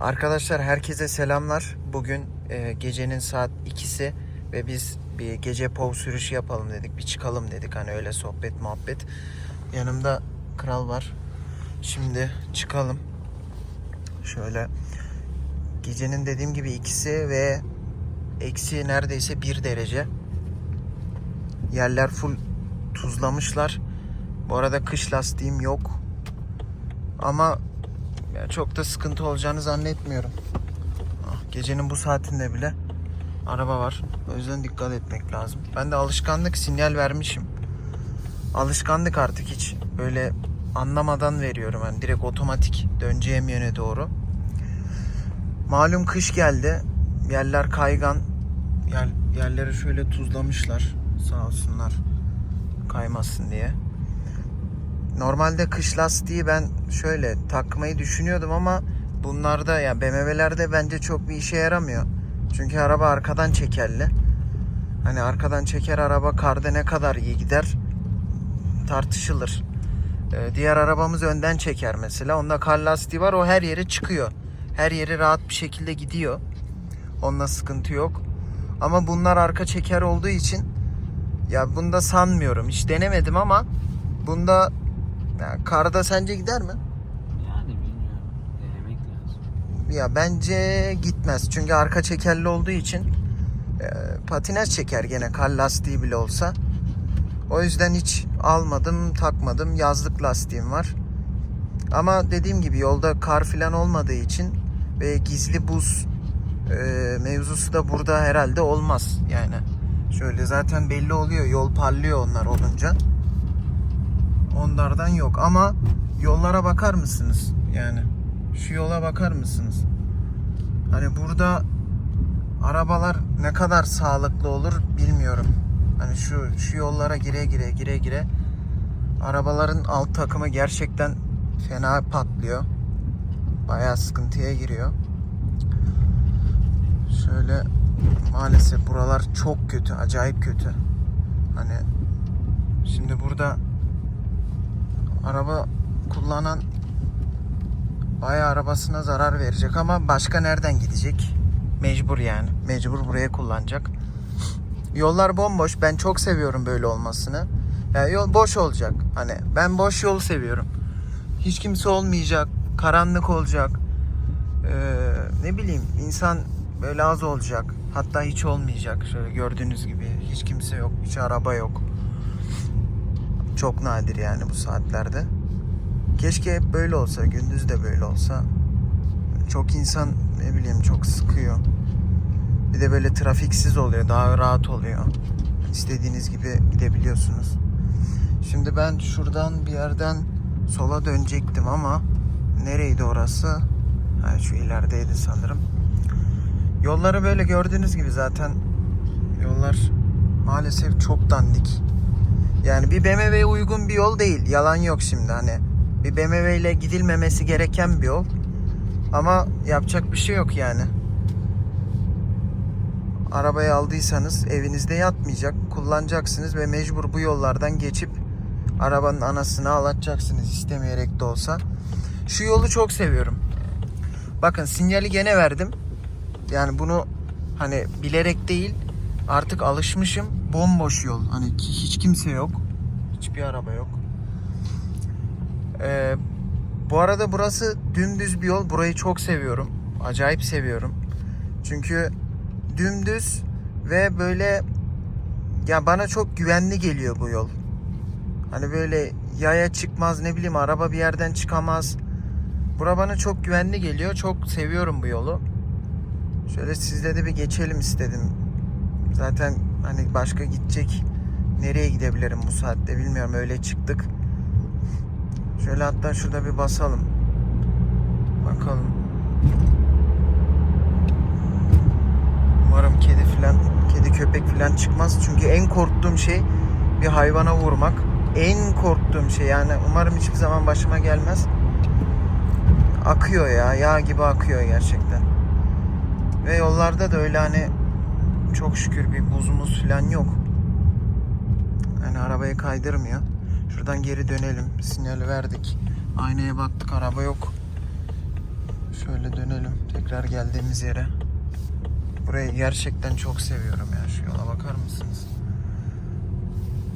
Arkadaşlar herkese selamlar. Bugün e, gecenin saat 2'si ve biz bir gece pov sürüşü yapalım dedik. Bir çıkalım dedik hani öyle sohbet muhabbet. Yanımda kral var. Şimdi çıkalım. Şöyle gecenin dediğim gibi ikisi ve eksi neredeyse 1 derece. Yerler full tuzlamışlar. Bu arada kış lastiğim yok. Ama ya çok da sıkıntı olacağını zannetmiyorum. Ah, Gecenin bu saatinde bile araba var. O yüzden dikkat etmek lazım. Ben de alışkanlık sinyal vermişim. Alışkanlık artık hiç böyle anlamadan veriyorum. Yani direkt otomatik döneceğim yöne doğru. Malum kış geldi. Yerler kaygan. Yer, yerleri şöyle tuzlamışlar. Sağ olsunlar. Kaymasın diye. Normalde kış lastiği ben şöyle takmayı düşünüyordum ama bunlarda ya BMW'lerde bence çok bir işe yaramıyor. Çünkü araba arkadan çekerli. Hani arkadan çeker araba karda ne kadar iyi gider tartışılır. Ee, diğer arabamız önden çeker mesela. Onda kar lastiği var o her yere çıkıyor. Her yere rahat bir şekilde gidiyor. Onunla sıkıntı yok. Ama bunlar arka çeker olduğu için ya bunda sanmıyorum. Hiç denemedim ama bunda ya karda sence gider mi? Yani bilmiyorum. Denemek lazım. Ya bence gitmez. Çünkü arka çekerli olduğu için e, patinaj çeker gene kar lastiği bile olsa. O yüzden hiç almadım, takmadım. Yazlık lastiğim var. Ama dediğim gibi yolda kar falan olmadığı için ve gizli buz e, mevzusu da burada herhalde olmaz yani. Şöyle zaten belli oluyor. Yol parlıyor onlar olunca. Onlardan yok ama yollara bakar mısınız? Yani şu yola bakar mısınız? Hani burada arabalar ne kadar sağlıklı olur bilmiyorum. Hani şu şu yollara gire gire gire gire arabaların alt takımı gerçekten fena patlıyor. Bayağı sıkıntıya giriyor. Şöyle maalesef buralar çok kötü, acayip kötü. Hani şimdi burada araba kullanan bayağı arabasına zarar verecek ama başka nereden gidecek? Mecbur yani. Mecbur buraya kullanacak. Yollar bomboş. Ben çok seviyorum böyle olmasını. Yani yol boş olacak. Hani ben boş yolu seviyorum. Hiç kimse olmayacak. Karanlık olacak. Ee, ne bileyim insan böyle az olacak. Hatta hiç olmayacak. Şöyle gördüğünüz gibi hiç kimse yok. Hiç araba yok. Çok nadir yani bu saatlerde. Keşke hep böyle olsa, gündüz de böyle olsa. Çok insan ne bileyim çok sıkıyor. Bir de böyle trafiksiz oluyor, daha rahat oluyor. İstediğiniz gibi gidebiliyorsunuz. Şimdi ben şuradan bir yerden sola dönecektim ama nereydi orası? Ha, şu ilerideydi sanırım. Yolları böyle gördüğünüz gibi zaten yollar maalesef çok dandik. Yani bir BMW'ye uygun bir yol değil. Yalan yok şimdi hani. Bir BMW ile gidilmemesi gereken bir yol. Ama yapacak bir şey yok yani. Arabayı aldıysanız evinizde yatmayacak. Kullanacaksınız ve mecbur bu yollardan geçip arabanın anasını ağlatacaksınız istemeyerek de olsa. Şu yolu çok seviyorum. Bakın sinyali gene verdim. Yani bunu hani bilerek değil artık alışmışım. Bomboş yol. Hani hiç kimse yok. Hiçbir araba yok. Ee, bu arada burası dümdüz bir yol. Burayı çok seviyorum. Acayip seviyorum. Çünkü dümdüz ve böyle ya bana çok güvenli geliyor bu yol. Hani böyle yaya çıkmaz ne bileyim araba bir yerden çıkamaz. Bura bana çok güvenli geliyor. Çok seviyorum bu yolu. Şöyle sizle de bir geçelim istedim. Zaten hani başka gidecek nereye gidebilirim bu saatte bilmiyorum öyle çıktık. Şöyle hatta şurada bir basalım. Bakalım. Umarım kedi filan, kedi köpek filan çıkmaz. Çünkü en korktuğum şey bir hayvana vurmak. En korktuğum şey yani umarım hiçbir zaman başıma gelmez. Akıyor ya, yağ gibi akıyor gerçekten. Ve yollarda da öyle hani çok şükür bir buzumuz falan yok. Yani arabayı kaydırmıyor. Şuradan geri dönelim. Sinyali verdik. Aynaya baktık araba yok. Şöyle dönelim tekrar geldiğimiz yere. Burayı gerçekten çok seviyorum ya. Şu yola bakar mısınız?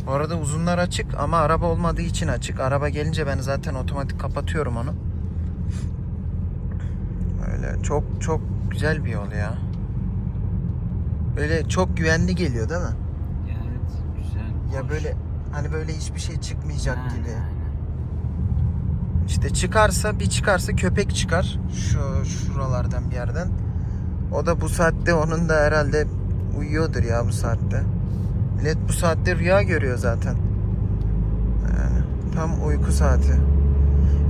Bu arada uzunlar açık ama araba olmadığı için açık. Araba gelince ben zaten otomatik kapatıyorum onu. Öyle çok çok güzel bir yol ya. Böyle çok güvenli geliyor değil mi? Evet güzel. Ya hoş. böyle hani böyle hiçbir şey çıkmayacak Aynen, gibi. aynen. İşte çıkarsa bir çıkarsa köpek çıkar. Şu şuralardan bir yerden. O da bu saatte onun da herhalde uyuyordur ya bu saatte. Millet bu saatte rüya görüyor zaten. Yani tam uyku saati.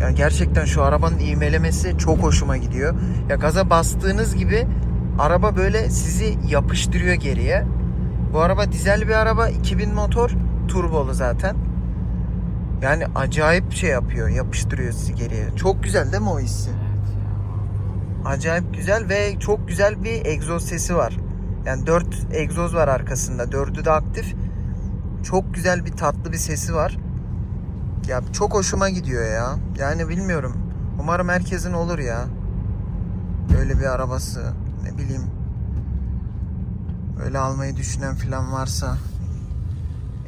Ya gerçekten şu arabanın ivmelemesi çok hoşuma gidiyor. Ya gaza bastığınız gibi araba böyle sizi yapıştırıyor geriye. Bu araba dizel bir araba, 2000 motor, turbolu zaten. Yani acayip şey yapıyor, yapıştırıyor sizi geriye. Çok güzel değil mi o hissi? Acayip güzel ve çok güzel bir egzoz sesi var. Yani 4 egzoz var arkasında. 4'ü de aktif. Çok güzel bir tatlı bir sesi var. Ya çok hoşuma gidiyor ya. Yani bilmiyorum. Umarım herkesin olur ya. Böyle bir arabası. Ne bileyim. Öyle almayı düşünen falan varsa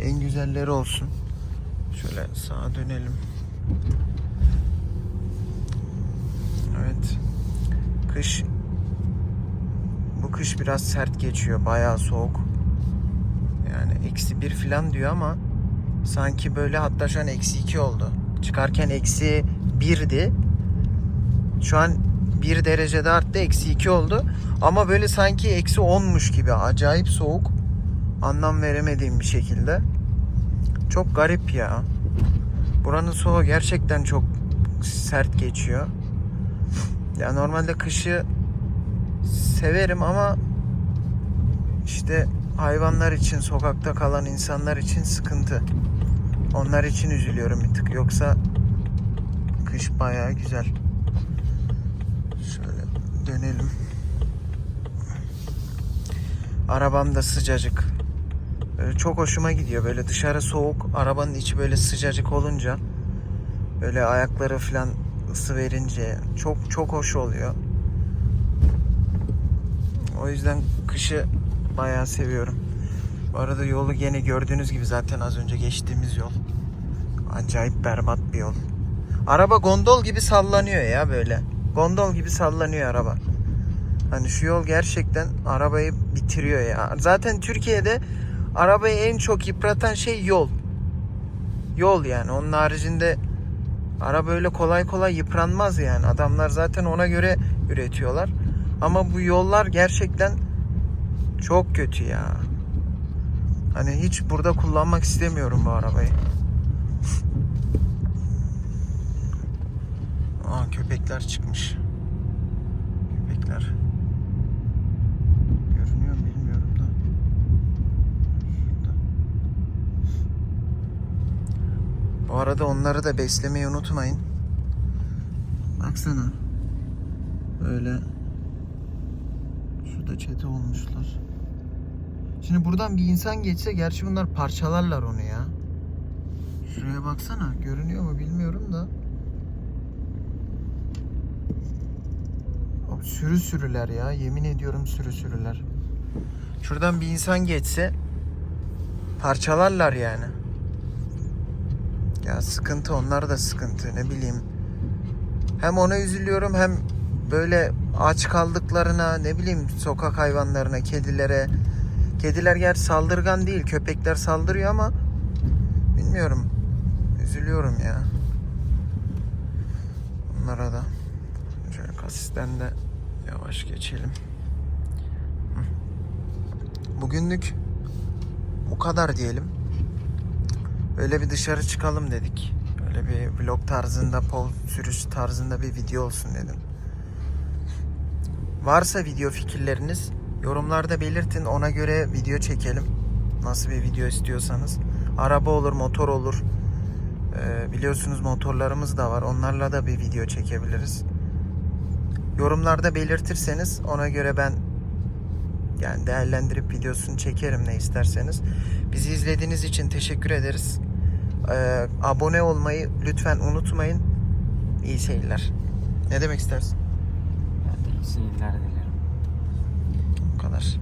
en güzelleri olsun. Şöyle sağa dönelim. Evet. Kış bu kış biraz sert geçiyor. Bayağı soğuk. Yani eksi bir falan diyor ama sanki böyle hatta şu an eksi iki oldu. Çıkarken eksi birdi. Şu an bir derecede arttı. Eksi iki oldu. Ama böyle sanki eksi onmuş gibi. Acayip soğuk. Anlam veremediğim bir şekilde. Çok garip ya. Buranın soğuğu gerçekten çok sert geçiyor. Ya normalde kışı severim ama işte hayvanlar için, sokakta kalan insanlar için sıkıntı. Onlar için üzülüyorum bir tık. Yoksa kış bayağı güzel. Dönelim. Arabam da sıcacık. Böyle çok hoşuma gidiyor. Böyle dışarı soğuk, arabanın içi böyle sıcacık olunca böyle ayakları falan ısı verince çok çok hoş oluyor. O yüzden kışı bayağı seviyorum. Bu arada yolu gene gördüğünüz gibi zaten az önce geçtiğimiz yol. Acayip berbat bir yol. Araba gondol gibi sallanıyor ya böyle. Gondol gibi sallanıyor araba. Hani şu yol gerçekten arabayı bitiriyor ya. Zaten Türkiye'de arabayı en çok yıpratan şey yol. Yol yani. Onun haricinde araba öyle kolay kolay yıpranmaz yani. Adamlar zaten ona göre üretiyorlar. Ama bu yollar gerçekten çok kötü ya. Hani hiç burada kullanmak istemiyorum bu arabayı. Aa köpekler çıkmış. Köpekler. Görünüyor mu bilmiyorum da. Şurada. Bu arada onları da beslemeyi unutmayın. Baksana. Böyle Şurada çete olmuşlar. Şimdi buradan bir insan geçse gerçi bunlar parçalarlar onu ya. Şuraya baksana. Görünüyor mu bilmiyorum da. Sürü sürüler ya. Yemin ediyorum sürü sürüler. Şuradan bir insan geçse parçalarlar yani. Ya sıkıntı onlar da sıkıntı ne bileyim. Hem ona üzülüyorum hem böyle aç kaldıklarına ne bileyim sokak hayvanlarına, kedilere. Kediler ger saldırgan değil, köpekler saldırıyor ama bilmiyorum. Üzülüyorum ya. Onlara da. Şöyle kasisten de yavaş geçelim. Bugünlük bu kadar diyelim. Öyle bir dışarı çıkalım dedik. Öyle bir vlog tarzında, pol sürüş tarzında bir video olsun dedim. Varsa video fikirleriniz yorumlarda belirtin. Ona göre video çekelim. Nasıl bir video istiyorsanız. Araba olur, motor olur. Ee, biliyorsunuz motorlarımız da var. Onlarla da bir video çekebiliriz. Yorumlarda belirtirseniz ona göre ben yani değerlendirip videosunu çekerim ne isterseniz. Bizi izlediğiniz için teşekkür ederiz. Ee, abone olmayı lütfen unutmayın. İyi seyirler. Ne demek istersin? seyirler dilerim. Bu kadar.